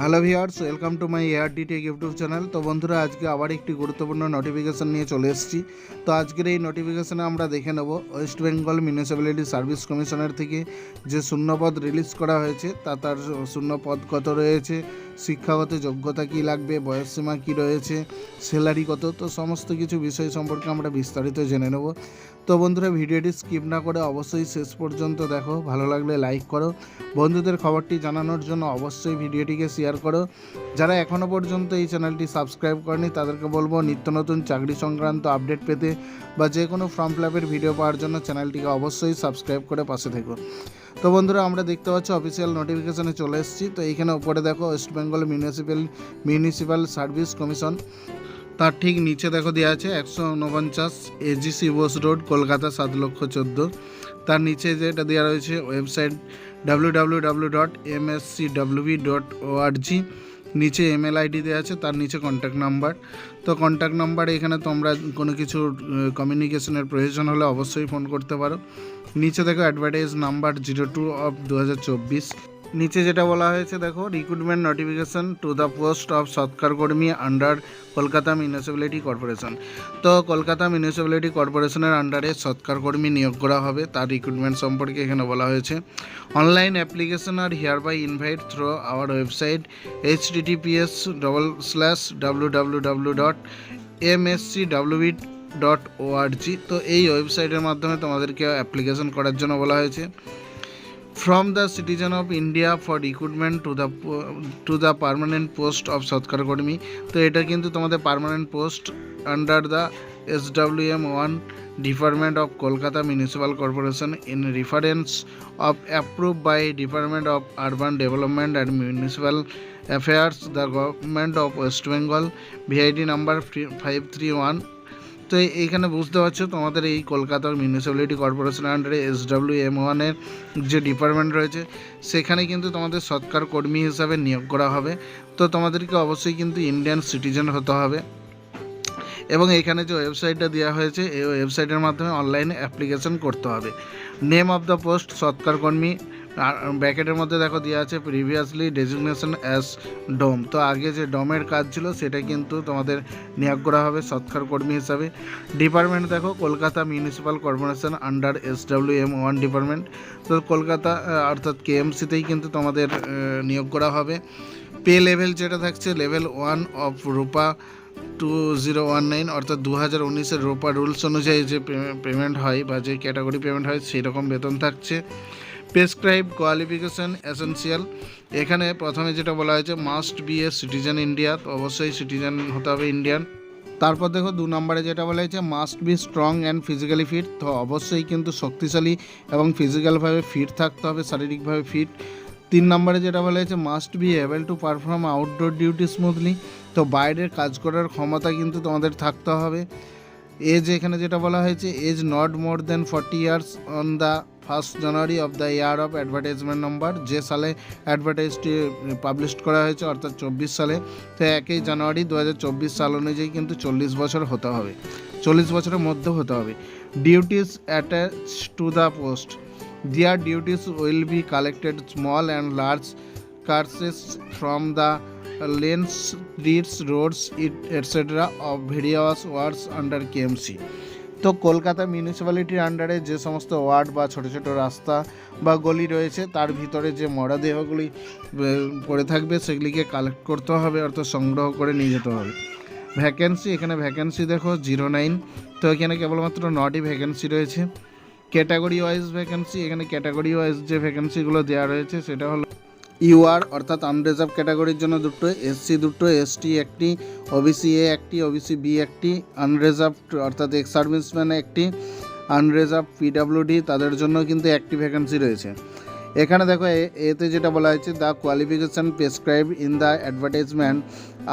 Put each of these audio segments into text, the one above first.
Hello viewers welcome to my air detect YouTube channel তো বন্ধুরা, আজকে আবার একটি গুরুত্বপূর্ণ নোটিফিকেশান নিয়ে চলে এসেছি। তো আজকের এই নোটিফিকেশানে আমরা দেখে নেব ওয়েস্ট বেঙ্গল মিউনিসিপ্যালিটি সার্ভিস কমিশনের থেকে যে শূন্যপদ রিলিজ করা হয়েছে, তা তার শূন্যপদ কত রয়েছে শিক্ষাগত যোগ্যতা কী লাগবে বয়সসীমা কী রয়েছে স্যালারি কত, তো সমস্ত কিছু বিষয় সম্পর্কে আমরা বিস্তারিত জেনে নেব। তো বন্ধুরা, ভিডিওটি স্কিপ না করে অবশ্যই শেষ পর্যন্ত দেখো, ভালো লাগলে লাইক করো। বন্ধুদের খবরটি জানানোর জন্য অবশ্যই ভিডিওটিকে শেয়ার করো। যারা এখনও পর্যন্ত এই চ্যানেলটি সাবস্ক্রাইব করেনি, তাদেরকে বলব, নিত্য নতুন চাকরি সংক্রান্ত আপডেট পেতে বা যে কোনো ফর্ম ফিলাপের ভিডিও পাওয়ার জন্য চ্যানেলটিকে অবশ্যই সাবস্ক্রাইব করে পাশে থেকো। তো বন্ধুরা, আমরা দেখতে পাচ্ছি অফিসিয়াল নোটিফিকেশনে চলে এসেছি। তো এইখানে উপরে দেখো West Bengal municipal municipal service commission তার ঠিক নিচে দেখো দেওয়া আছে, একশো উনপঞ্চাশ এজিসি বোস রোড কলকাতা, সাত লক্ষ চোদ্দ। তার নিচে যেটা দেওয়া রয়েছে website W W W dot M S C WB dot ORG নিচে ইমেল আইডি দেওয়া আছে, তার নিচে কন্ট্যাক্ট নাম্বার তো কন্ট্যাক্ট নাম্বার এখানে তোমরা কোনো কিছু কমিউনিকেশনের প্রয়োজন হলে অবশ্যই ফোন করতে পারো। নিচে দেখো advertise number zero two of দু হাজার চব্বিশ। নিচে যেটা বলা হয়েছে, দেখো recruitment notification to the post of সৎকার কর্মী আন্ডার কলকাতা মিউনিসিপ্যালিটি কর্পোরেশন তো কলকাতা মিউনিসিপ্যালিটি কর্পোরেশনের আন্ডারে সৎকার কর্মী নিয়োগ করা হবে, তার রিক্রুটমেন্ট সম্পর্কে এখানে বলা হয়েছে। Online application R hereby invite through our website H TTPS double slash W W W dot M S C WB dot ORG তো এই ওয়েবসাইটের মাধ্যমে তোমাদেরকে অ্যাপ্লিকেশন করার জন্য বলা হয়েছে। From the citizen of India for recruitment to the to the permanent post of সৎকার কর্মী তো এটা কিন্তু তোমাদের permanent post under the S W M one department of Kolkata municipal corporation in reference of approve by department of urban development and municipal affairs the government of West Bengal VID number five three one তো এই- এইখানে বুঝতে পারছ তোমাদের এই কলকাতার municipality কর্পোরেশনের আন্ডারে এস ডাব্লিউ এম ওয়ানের যে ডিপার্টমেন্ট রয়েছে, সেখানে কিন্তু তোমাদের সৎকার কর্মী হিসাবে নিয়োগ করা হবে। তো তোমাদেরকে অবশ্যই কিন্তু ইন্ডিয়ান সিটিজেন হতে হবে। এবং এখানে যে ওয়েবসাইটটা দেওয়া হয়েছে, এই ওয়েবসাইটের মাধ্যমে অনলাইনে অ্যাপ্লিকেশন করতে হবে। নেম অফ দ্য পোস্ট সৎকার কর্মী ব্যাকেটের মধ্যে দেখো দেওয়া আছে প্রিভিয়াসলি ডেজিগনেশন অ্যাস ডোম তো আগে যে ডোমের কাজ ছিল, সেটা কিন্তু তোমাদের নিয়োগ করা হবে সৎকার কর্মী হিসাবে। ডিপার্টমেন্ট দেখো, Kolkata municipal corporation under S W M one department তো কলকাতা অর্থাৎ কেএমসিতেই কিন্তু তোমাদের নিয়োগ করা হবে। পে লেভেল যেটা থাকছে লেভেল ওয়ান অফ রূপা টু জিরো ওয়ান নাইন অর্থাৎ দু হাজার উনিশের রোপা রুলস অনুযায়ী যে পেমেন্ট হয় বা যে ক্যাটাগরি পেমেন্ট হয় সেই রকম বেতন থাকছে। প্রেসক্রাইব কোয়ালিফিকেশন এসেন্সিয়াল এখানে প্রথমে যেটা বলা হয়েছে must be a citizen India তো অবশ্যই সিটিজেন হতে হবে ইন্ডিয়ান তারপর দেখো, দু নম্বরে যেটা বলা হয়েছে must be strong and physically fit তো অবশ্যই কিন্তু শক্তিশালী এবং ফিজিক্যালভাবে ফিট থাকতে হবে, শারীরিকভাবে ফিট তিন নম্বরে যেটা বলা হয়েছে must be able to perform outdoor duty smoothly তো বাইরের কাজ করার ক্ষমতা কিন্তু তোমাদের থাকতে হবে। এজ এখানে যেটা বলা হয়েছে age not more than forty years on the first January of the year of advertisement number, যে সালে অ্যাডভার্টাইজটি পাবলিশ করা হয়েছে, অর্থাৎ চব্বিশ সালে। তো একই জানুয়ারি দু হাজার চব্বিশ সাল অনুযায়ী কিন্তু চল্লিশ বছর হতে হবে। চল্লিশ বছরের মধ্যে হতে হবে। Duties attach to the post their duties will be collected small and large carcasses from the lanes streets roads it etcetera of various wards under KMC তো কলকাতা মিউনিসিপ্যালিটির আন্ডারে যে সমস্ত ওয়ার্ড বা ছোট ছোট রাস্তা বা গলি রয়েছে, তার ভিতরে যে মরদেহগুলি পড়ে থাকবে, সেগুলিকে কালেক্ট করতে হবে, অর্থাৎ সংগ্রহ করে নিয়ে যেতে হবে। ভ্যাকেন্সি এখানে ভ্যাকেন্সি দেখো জিরো নাইন তো এখানে কেবলমাত্র নটি ভ্যাকেন্সি রয়েছে। ক্যাটাগরি ওয়াইজ ভ্যাকেন্সি এখানে ক্যাটাগরি ওয়াইজ যে ভ্যাকেন্সিগুলো দেওয়া রয়েছে, সেটা হলো ইউআর অর্থাৎ আনরিজার্ভ ক্যাটাগরির জন্য দুটো এসসি দুটো এসটি একটি ওবিসি এ একটি ওবিসি বি একটি আনরিজার্ভ অর্থাৎ এক্স সার্ভিসম্যান একটি আনরিজার্ভ পিডাব্লিউডি তাদের জন্য কিন্তু একটি ভ্যাকেন্সি রয়েছে। এখানে দেখো এতে যেটা বলা হয়েছে the qualification prescribe in the advertisement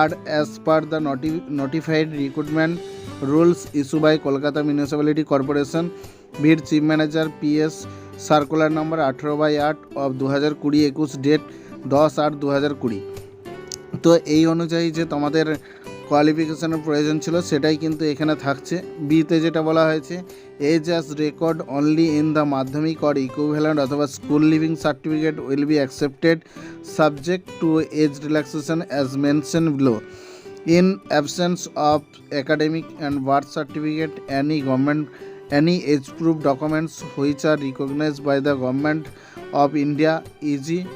are as per the noti notified recruitment rules issue by Kolkata municipality corporation via chief manager PS circular number আঠেরো বাই আট অফ দু হাজার কুড়ি একুশ ডেট দশ আট দু হাজার কুড়ি। তো এই অনুযায়ী যে তোমাদের কোয়ালিফিকেশনের প্রয়োজন ছিল, সেটাই কিন্তু এখানে থাকছে। বিতে যেটা বলা হয়েছে age as record only in the Madhyamik or equivalent অথবা school leaving certificate will be accepted subject to age relaxation as mention below in absence of academic and birth certificate, any government any age proof documents which are recognized by the government of india e.g.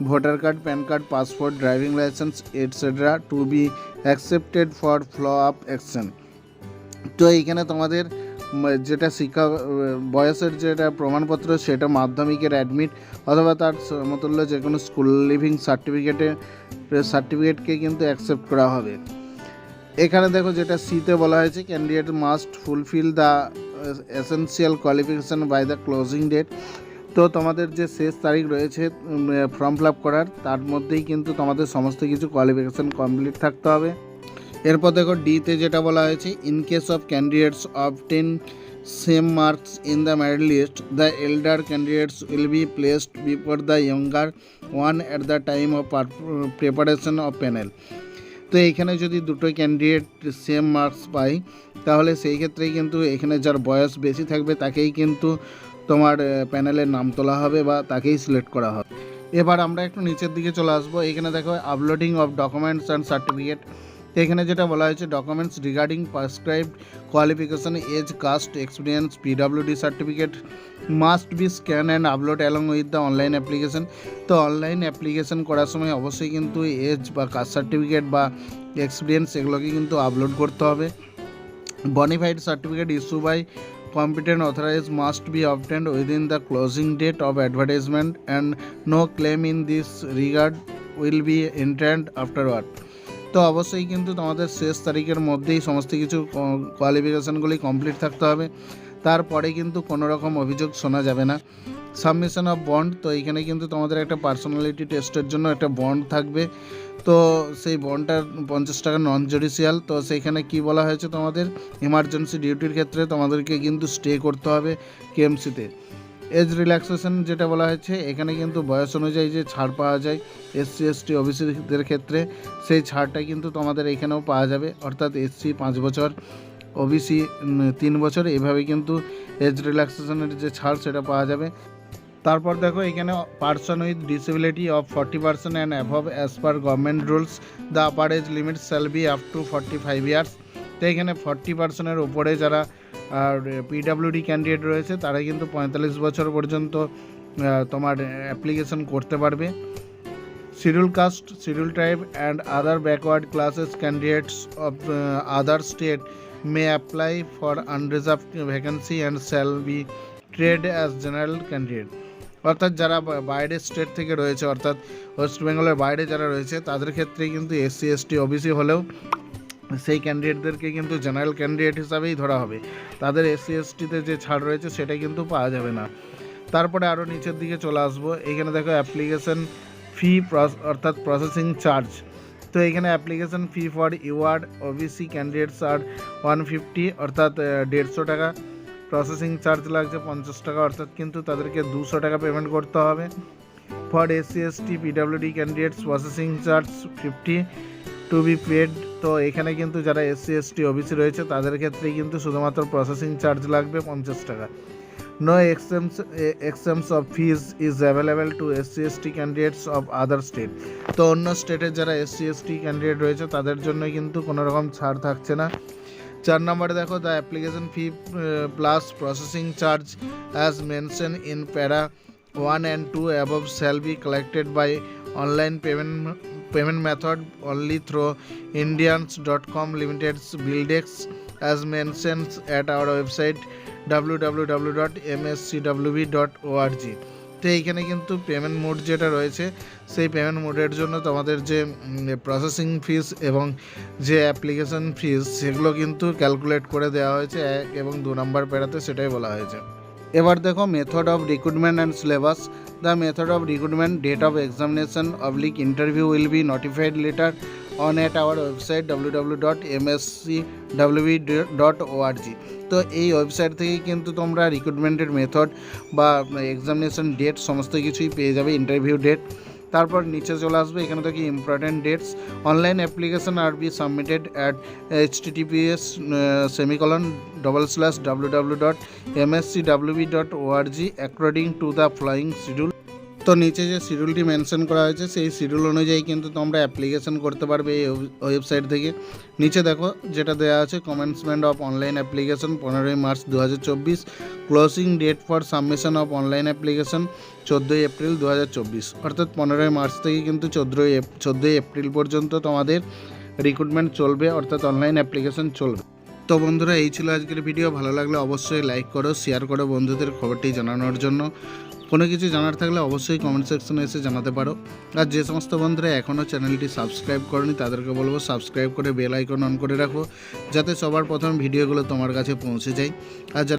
voter card pan card passport driving license etc to be accepted for follow up action তো এইখানে তোমাদের যেটা শিক্ষা বয়সের যেটা প্রমাণপত্র সেটা মাধ্যমিকের অ্যাডমিট অথবা তার সমতুল্য যে কোনো স্কুল লিভিং সার্টিফিকেটে সার্টিফিকেটকে কিন্তু অ্যাকসেপ্ট করা হবে এখানে দেখো যেটা সিতে বলা হয়েছে candidate must fulfil the essential qualification by the closing date তো তোমাদের যে শেষ তারিখ রয়েছে ফর্ম ফিল আপ করার, তার মধ্যেই কিন্তু তোমাদের সমস্ত কিছু কোয়ালিফিকেশন কমপ্লিট থাকতে হবে। এরপর দেখো ডিতে যেটা বলা হয়েছে in case of candidates of ten same marks in the merit list the elder candidates will be placed before the younger one at the time of preparation of panel তো এখানে যদি দুটো ক্যান্ডিডেট সেম মার্কস পাই, তাহলে সেই ক্ষেত্রেই কিন্তু এখানে যার বয়স বেশি থাকবে তাকেই কিন্তু তোমার প্যানেলের নাম তোলা হবে বা তাকেই সিলেক্ট করা হবে। এবার আমরা একটু নিচের দিকে চলে আসব। এখানে দেখো uploading of documents and certificate এখানে যেটা বলা হয়েছে documents regarding prescribed qualification age caste experience PWD certificate must be scan and upload along with the online application তো অনলাইন অ্যাপ্লিকেশন করার সময় অবশ্যই কিন্তু এজ বা কাস্ট সার্টিফিকেট বা এক্সপিরিয়েন্স এগুলোকে কিন্তু আপলোড করতে হবে। Bonafide certificate issue by competent authorized must be obtained within the closing date of advertisement and no claim in this regard will be entered afterward তো অবশ্যই কিন্তু তোমাদের শেষ তারিখের মধ্যেই সমস্ত কিছু কোয়ালিফিকেশানগুলি কমপ্লিট থাকতে হবে। তারপরে কিন্তু কোনো রকম অভিযোগ শোনা যাবে না। সাবমিশন অফ বন্ড তো এখানে কিন্তু তোমাদের একটা পার্সোনালিটি টেস্টের জন্য একটা বন্ড থাকবে। তো সেই বন্ডটা পঞ্চাশ টাকা নন জুডিশিয়াল তো সেইখানে কি বলা হয়েছে তোমাদের? ইমার্জেন্সি ডিউটির ক্ষেত্রে তোমাদেরকে কিন্তু স্টে করতে হবে কেএমসিতে এজ রিল্যাক্সেশন যেটা বলা হয়েছে, এখানে কিন্তু বয়স অনুযায়ী যে ছাড় পাওয়া যায়, এসসি, এসটি, ওবিসিদের ক্ষেত্রে সেই ছাড়টা কিন্তু তোমাদের এখানেও পাওয়া যাবে। অর্থাৎ এসসি পাঁচ বছর, ওবিসি তিন বছর, এভাবে কিন্তু এজ রিল্যাক্সেশনের যে ছাড় সেটা পাওয়া যাবে। তারপর দেখো, এখানে person with disability of forty percent and above as per government rules, the upper age limit shall be up to forty five years. তো এখানে ফর্টি পার্সেন্টের উপরে যারা আর পিডাব্লিউডি ক্যান্ডিডেট রয়েছে, তারা কিন্তু পঁয়তাল্লিশ বছর পর্যন্ত তোমার অ্যাপ্লিকেশন করতে পারবে। Schedule caste schedule tribe and other backward classes candidates of other state may apply for unreserve vacancy and shall be treated as general candidate অর্থাৎ যারা বাইরের স্টেট থেকে রয়েছে, অর্থাৎ ওয়েস্ট বেঙ্গলের বাইরে যারা রয়েছে, তাদের ক্ষেত্রে কিন্তু এসসি এসটি ওবিসি হলেও সেই ক্যান্ডিডেটদেরকে কিন্তু জেনারেল ক্যান্ডিডেট হিসাবেই ধরা হবে। তাদের এসসি এসটিতে যে ছাড় রয়েছে সেটা কিন্তু পাওয়া যাবে না। তারপরে আরও নিচের দিকে চলে আসব। এখানে দেখো অ্যাপ্লিকেশন ফি অর্থাৎ প্রসেসিং চার্জ তো এখানে application fee for ইওয়ার্ড OBC candidates are one fifty অর্থাৎ দেড়শো টাকা। প্রসেসিং চার্জ লাগছে পঞ্চাশ টাকা, অর্থাৎ কিন্তু তাদেরকে দুশো টাকা পেমেন্ট করতে হবে। For SC ST PWD candidates processing charge fifty to be paid তো এখানে কিন্তু যারা এসসি, এসটি, ওবিসি রয়েছে, তাদের ক্ষেত্রে কিন্তু শুধুমাত্র প্রসেসিং চার্জ লাগবে পঞ্চাশ টাকা। No exemption exemption of fees is available to SC ST candidates of other state তো অন্য স্টেটের যারা এসসি এসটি ক্যান্ডিডেট রয়েছে, তাদের জন্য কিন্তু কোনো রকম ছাড় থাকছে না। চার নম্বরে দেখো the application fee plus processing charge as mention in para one and two above shall be collected by online payment at our website W W W dot M S C WB dot ORG তো এইখানে কিন্তু payment mode যেটা রয়েছে, সেই payment মোডের জন্য তোমাদের যে প্রসেসিং ফিস এবং যে অ্যাপ্লিকেশন ফিস সেগুলো কিন্তু ক্যালকুলেট করে দেওয়া হয়েছে, এক এবং দু নম্বর পেরাতে সেটাই বলা হয়েছে। এবার দেখো method of recruitment and syllabus the method of recruitment date of examination oblique interview will be notified later on at our website W W dot M S C WB dot ORG তো এই website থেকেই কিন্তু তোমরা রিক্রুটমেন্টের method বা examination date সমস্ত কিছুই পেয়ে যাবে ইন্টারভিউ ডেট তারপর নিচে চলে আসবে, এখানে থেকে important dates online application are be submitted at H TTPS semicolon double slash W W dot MSC WB dot ORG according to the flying schedule তো নিচে যে শিডিউলটি মেনশন করা হয়েছে, সেই শিডিউল অনুযায়ী কিন্তু তোমরা অ্যাপ্লিকেশন করতে পারবে এই ওয়েবসাইট থেকে। নিচে দেখো যেটা দেওয়া আছে কমেন্সমেন্ট অফ অনলাইন অ্যাপ্লিকেশন পনেরোই মার্চ দু হাজার চব্বিশ। Closing date for submission of online application চোদ্দোই এপ্রিল দু হাজার চব্বিশ। অর্থাৎ পনেরোই মার্চ থেকে কিন্তু চোদ্দোই চোদ্দোই এপ্রিল পর্যন্ত তোমাদের রিক্রুটমেন্ট চলবে, অর্থাৎ অনলাইন অ্যাপ্লিকেশন চলবে। তো বন্ধুরা, এই ছিল আজকের ভিডিও ভালো লাগলে অবশ্যই লাইক করো শেয়ার করো বন্ধুদের খবরটি জানানোর জন্য। কোনো কিছু জানার থাকলে অবশ্যই কমেন্ট সেকশনে এসে জানাতে পারো। আর যে সমস্ত বন্ধুরা এখনও চ্যানেলটি সাবস্ক্রাইব করেনি, তাদেরকে বলব সাবস্ক্রাইব করে বেল আইকন অন করে রাখো, যাতে সবার প্রথম ভিডিওগুলো তোমার কাছে পৌঁছে যায়। আর